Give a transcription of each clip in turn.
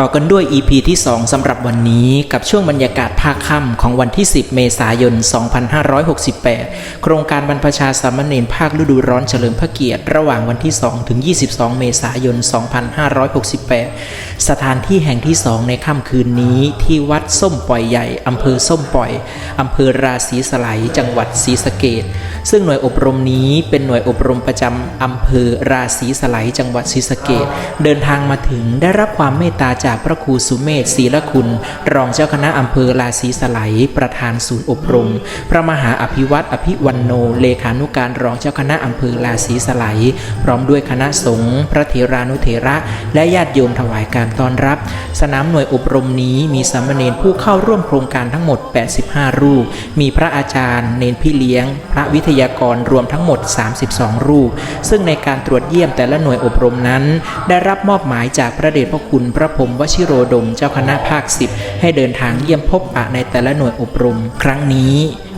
ต่อกันด้วย EP ที่ 2สำหรับวันนี้กับช่วงบรรยากาศภาคค่ำของวันที่ 10 เมษายน 2568 โครงการบรรพชาสามเณรภาคฤดูร้อนเฉลิมพระเกียรติ ระหว่างวันที่ 2 ถึง 22 เมษายน 2568 สถานที่แห่งที่ 2 ในค่ำคืนนี้ที่วัดส้มปล่อยใหญ่อำเภอส้มปล่อยอำเภอราศีสไลจังหวัดศรีสะเกษ ซึ่งหน่วยอบรมนี้เป็นหน่วยอบรมประจำอำเภอราศีสไลยจังหวัดศรีสะเกษเดินทางมาถึงได้รับความเมตตาจากพระครูสุเมธศรีละคุณ รองเจ้าคณะอำเภอราศีสไลยประธานศูนย์อบรม พระมหาอภิวัตอภิวันโนเลขานุการรองเจ้าคณะอำเภอราศีสไลยพร้อมด้วยคณะสงฆ์พระเถรานุเถระและญาติโยมถวายการต้อนรับ สนามหน่วยอบรมนี้มีสามเณรผู้เข้าร่วมโครงการทั้งหมด 85 รูป มีพระอาจารย์ เนนพี่เลี้ยง พระวิทยยากรรวมทั้งหมด 32 รูป ซึ่งในการตรวจเยี่ยมแต่ละหน่วยอบรมนั้น ได้รับมอบหมายจากพระเดชพระคุณพระพรมวชิโรดมเจ้าคณะภาค 10 ให้เดินทางเยี่ยมพบปะในแต่ละหน่วยอบรม ครั้งนี้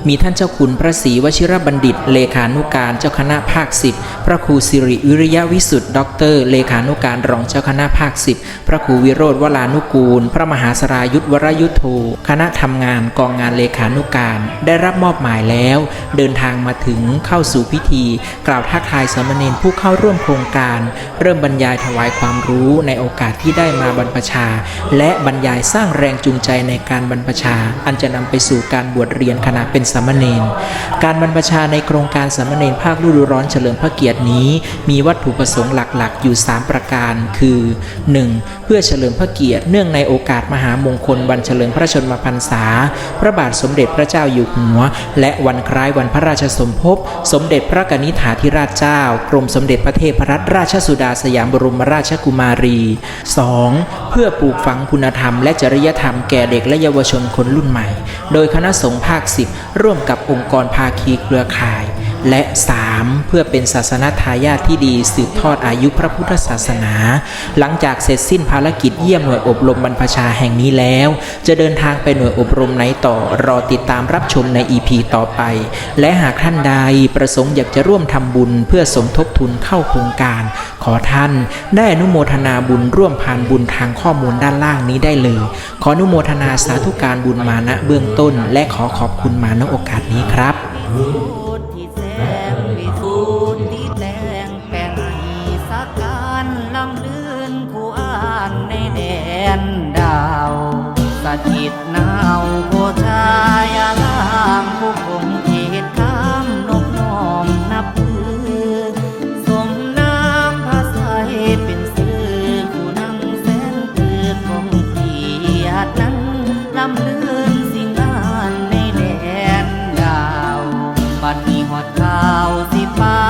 มีท่านเจ้าคุณพระศรีวชิรบัณฑิต เลขานุการเจ้าคณะภาค10พระครูสิริวิริยวิสุทธ์ด็อกเตอร์เลขานุการรองเจ้าคณะภาค10พระครูวิโรธวรานุกูล พระมหาสรายุทธวรยุทโธคณะทำงานกองงานเลขานุการ ได้รับมอบหมายแล้ว เดินทางมาถึงเข้าสู่พิธี กล่าวทักทายสามเณรผู้เข้าร่วมโครงการ เริ่มบรรยายถวายความรู้ในโอกาสที่ได้มาบรรพชา และบรรยายสร้างแรงจูงใจในการบรรพชา อันจะนำไปสู่การบวชเรียนขณะเป็นสามเณรการบรรพชาในโครงการสามเณรภาคฤดูร้อนเฉลิมพระเกียรตินี้ มีวัตถุประสงค์หลักๆ อยู่ 3 ประการ คือ 1. เพื่อเฉลิมพระเกียรติเนื่องในโอกาสมหามงคลวันเฉลิมพระชนมพรรษา พระบาทสมเด็จพระเจ้าอยู่หัว และวันคล้ายวันพระราชสมภพ สมเด็จพระกนิษฐาธิราชเจ้า กรมสมเด็จพระเทพรัตนราชสุดาสยามบรมราชกุมารี 2. เพื่อปลูกฝังคุณธรรมและจริยธรรมแก่เด็กและเยาวชนคนรุ่นใหม่ โดยคณะสงฆ์ภาค 10 ร่วมกับองค์กรภาคีเครือข่าย และ 3. เพื่อเป็นศาสนาทายาทที่ดีสืบทอดอายุพระพุทธศาสนา หลังจากเสร็จสิ้นภารกิจเยี่ยมหน่วยอบรมบรรพชาแห่งนี้แล้ว จะเดินทางไปหน่วยอบรมไหนต่อรอติดตามรับชมใน EP ต่อไป และหากท่านใดประสงค์อยากจะร่วมทำบุญเพื่อสมทบทุนเข้าโครงการ ขอท่านได้อนุโมทนาบุญร่วมผ่านบุญทางข้อมูลด้านล่างนี้ได้เลย ขออนุโมทนาสาธุการบุญมาณเบื้องต้น และขอขอบคุณมาณโอกาสนี้ครับ นดาวสถิตนาวโคชายาลางผู้คงเขตข้ามนกน้อมนับพือ สมน้ำพระใสเป็นสื่อผู้นั่งแสนเตือนของเกียดนั้นลำเลือนสิงานในแดนดาว บัดนี้หอดข่าวสิเปล่า